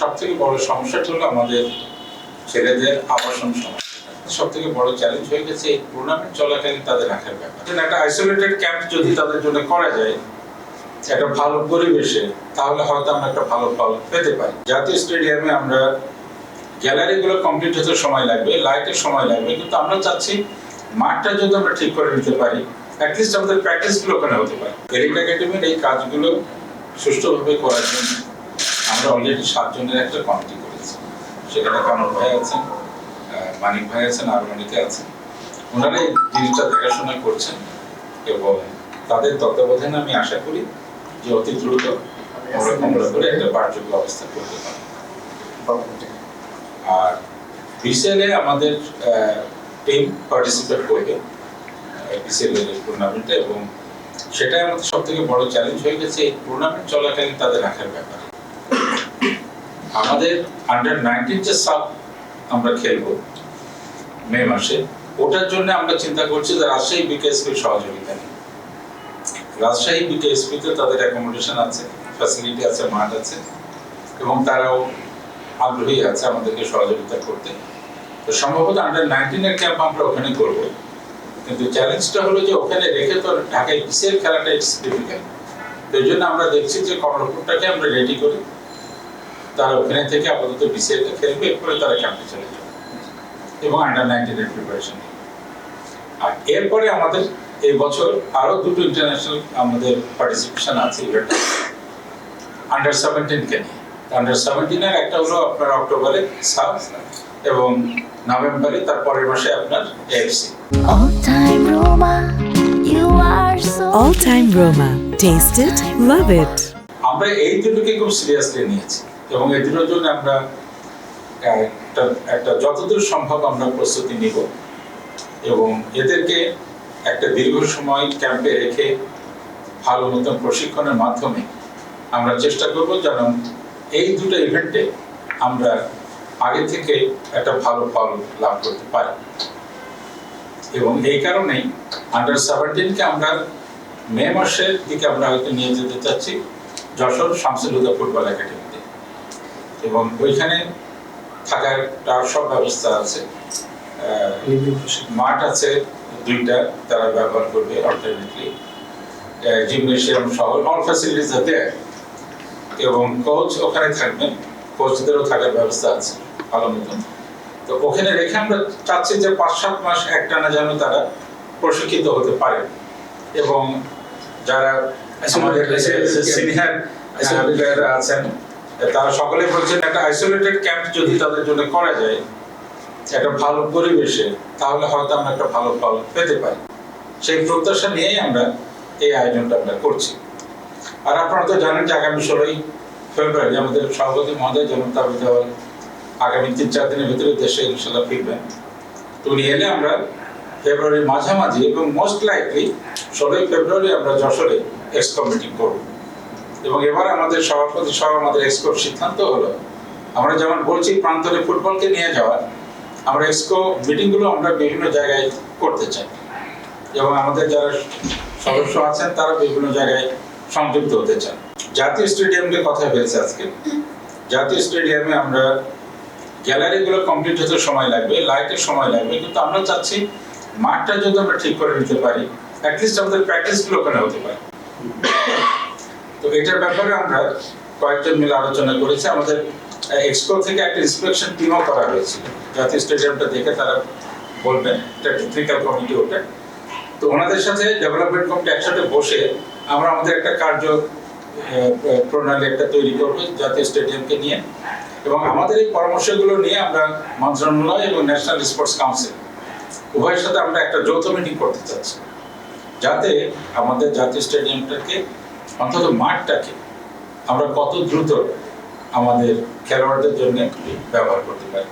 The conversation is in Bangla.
সব থেকে বড় সমস্যাটা হলো আমাদের ছেলেদের আবাসন সমস্যা। সব থেকে বড় চ্যালেঞ্জ হয়ে গেছে এই টুর্নামেন্ট চলাকালীন তাদের রাখার ব্যাপার। একটা আইসোলেটেড ক্যাম্প যদি তাদের জন্য করা যায়, একটা ভালো পরিবেশে, তাহলে হয়তো আমরা একটা ভালো ফল পেতে পারি। জাতীয় স্টেডিয়ামে আমরা গ্যালারিগুলো কমপ্লিট হতে সময় লাগবে লাইটের সময় লাগবে, কিন্তু আমরা চাচ্ছি মাঠটা যদি আমরা ঠিক করে নিতে পারি অ্যাটলিস্ট আমাদের প্র্যাকটিসগুলো ওখানে হতে পারে। এরিক একাডেমির এই কাজগুলো সুষ্ঠুভাবে করার জন্য আমরা অলরেডি সাতজনের একটা কমিটি করেছি। সেখানে কামর ভাই আছেন মানিক ভাই আছেন আরও অনেকে আছেন। ওনারা এই জিনিসটা দেখাশোনা করছেন এবং তাদের তত্ত্বাবধানে আমি আশা করি যে অতি দ্রুত আমরা কমলা করে একটা পাঠযোগ্য অবস্থা করতে পারি আর বিসিএলে আমাদের টিম পার্টিসিপেট করবে বিসিএল এর টুর্নামেন্টে এবং সেটাই আমাদের সব থেকে বড় চ্যালেঞ্জ হয়ে গেছে। এই টুর্নামেন্ট চলাকালীন তাদের রাখার ব্যাপারে। আমাদের আন্ডার নাইনটিন যে সাব আমরা খেলব মে মাসে, ওটার জন্য আমরা চিন্তা করছি যে রাজশাহী বিকেএসপির সহযোগিতা নিয়ে। রাজশাহী বিকেএসপিতে তাদের অ্যাকোমোডেশন আছে ফ্যাসিলিটি আছে, মাঠ আছে, এবং তারাও আগ্রহী আছে আমাদেরকে সহযোগিতা করতে। তো সম্ভবত আন্ডার নাইনটিনের ক্যাম্প আমরা ওখানে করব। কিন্তু চ্যালেঞ্জটা হলো যে ওখানে রেখে তো ঢাকায় বিসিএল খেলাটা ইটস ডিফিকাল্ট তো এই জন্য আমরা দেখছি যে কমলপুরটাকে আমরা রেডি করি। তারা ওখানে থেকে আপাতত বিসিএলটা খেলবে এরপরে তারা ক্যাম্পে চলে যাবে। এবং আন্ডার নাইনটিনের প্রিপারেশন আর এরপরে আমাদের এই বছর আরও দুটো ইন্টারন্যাশনাল আমাদের পার্টিসিপেশন আছে ইভেন্ট আন্ডার সেভেন্টিনকে নিয়ে। আন্ডার সেভেন্টিনের একটা হলো আপনার অক্টোবরে সাব এবং নভেম্বরে তার পরের মাসে আপনার FC All time Roma. Taste it, love it. আমরা এই দুটোকে খুব সিরিয়াসলি নিয়েছি। এবং দুটোর জন্য আমরা একটা একটা যতদূর সম্ভব আমরা প্রস্তুতি নিব। এবং এদেরকে একটা দীর্ঘ সময় ক্যাম্পে রেখে ভালো মতন প্রশিক্ষণের মাধ্যমে আমরা চেষ্টা করব যেন এই দুটো ইভেন্টে আমরা আগে থেকে একটা ভালো ফল লাভ করতে পারি। এবং এই কারণেই আন্ডার সেভেন্টিনকে আমরা মে মাসের দিকে আমরা হয়তো নিয়ে যেতে চাচ্ছি, যশোর শামসুল হুদা ফুটবল একাডেমিতে এবং ওইখানে থাকার তার সব ব্যবস্থা আছে। মাঠ আছে দুইটা তারা ব্যবহার করবে অল্টারনেটলি জিমনেশিয়াম সহ অল ফ্যাসিলিটিস আছে এবং কোচ ওখানে থাকবেন কোচদেরও থাকার ব্যবস্থা আছে ভালো মতন। তো ওখানে রেখে আমরা চাচ্ছি যে পাঁচ সাত মাস একটানা যেন তারা প্রশিক্ষিত হতে পারে। এবং যারা আমাদের সিনিয়র আছেন তারা সকলে বলছেন একটা আইসোলেটেড ক্যাম্প যদি তাদের জন্য করা যায়, একটা ভালো পরিবেশে, তাহলে হয়তো আমরা একটা ভালো ফল পেতে পারি। সেই প্রত্যাশা নিয়েই আমরা এই আয়োজনটা আমরা করছি। আর আপনারা তো জানেন যে আগামী ষোলোই ফেব্রুয়ারি আমাদের সভাপতি মহোদয় জনতা দেওয়াল আগামী তিন চার দিনের ভিতরে দেশে ইনশাল্লাহ ফিরবেন তো উনি এলে আমরা ফেব্রুয়ারির মাঝামাঝি এবং মোস্ট লাইকলি ষোলোই ফেব্রুয়ারি আমরা যশোরে এক্সকো কমিটি করব। এবং এবার আমাদের সভাপতি সহ আমাদের এক্সকোর সিদ্ধান্ত হলো, আমরা যেমন বলছি প্রান্তরে ফুটবলকে নিয়ে যাওয়ার, আমরা এক্সকো মিটিংগুলো আমরা বিভিন্ন জায়গায় করতে চাই। এবং আমাদের যারা সদস্য আছেন, তারা বিভিন্ন জায়গায় সংযুক্ত হতে চান। জাতীয় স্টেডিয়ামকে কথা হয়েছে আজকে। জাতীয় স্টেডিয়ামে আমরা গ্যালারিগুলো কমপ্লিট হতে সময় লাগবে, লাইটের সময় লাগবে, কিন্তু আমরা চাচ্ছি মাঠটা যদি আমরা ঠিক করে নিতে পারি অ্যাটলিস্ট আমাদের প্র্যাকটিসগুলো ওখানে হতে পারে। তো এটার ব্যাপারে আমরা কয়েকজন মিলে আলোচনা করেছি। আমাদের এক্সপো থেকে একটা ইন্সপেকশন টিমও করা হয়েছিল জাতীয় স্টেডিয়ামটা দেখে তারা বলবেন, এটা টেকনিক্যাল কমিটি ওটা। তো ওনাদের সাথে ডেভেলপমেন্ট কমিটি একসাথে বসে আমরা আমাদের একটা কার্য প্রণালী একটা তৈরি করব জাতীয় স্টেডিয়ামকে নিয়ে। এবং আমাদের এই পরামর্শগুলো নিয়ে আমরা মন্ত্রণালয় এবং ন্যাশনাল স্পোর্টস কাউন্সিল উভয়ের সাথে আমরা একটা যৌথ মিটিং করতে চাচ্ছি। যাতে আমাদের জাতীয় স্টেডিয়ামটাকে অন্তত মাঠটাকে আমরা কত দ্রুত আমাদের খেলোয়াড়দের জন্য ব্যবহার করতে পারি।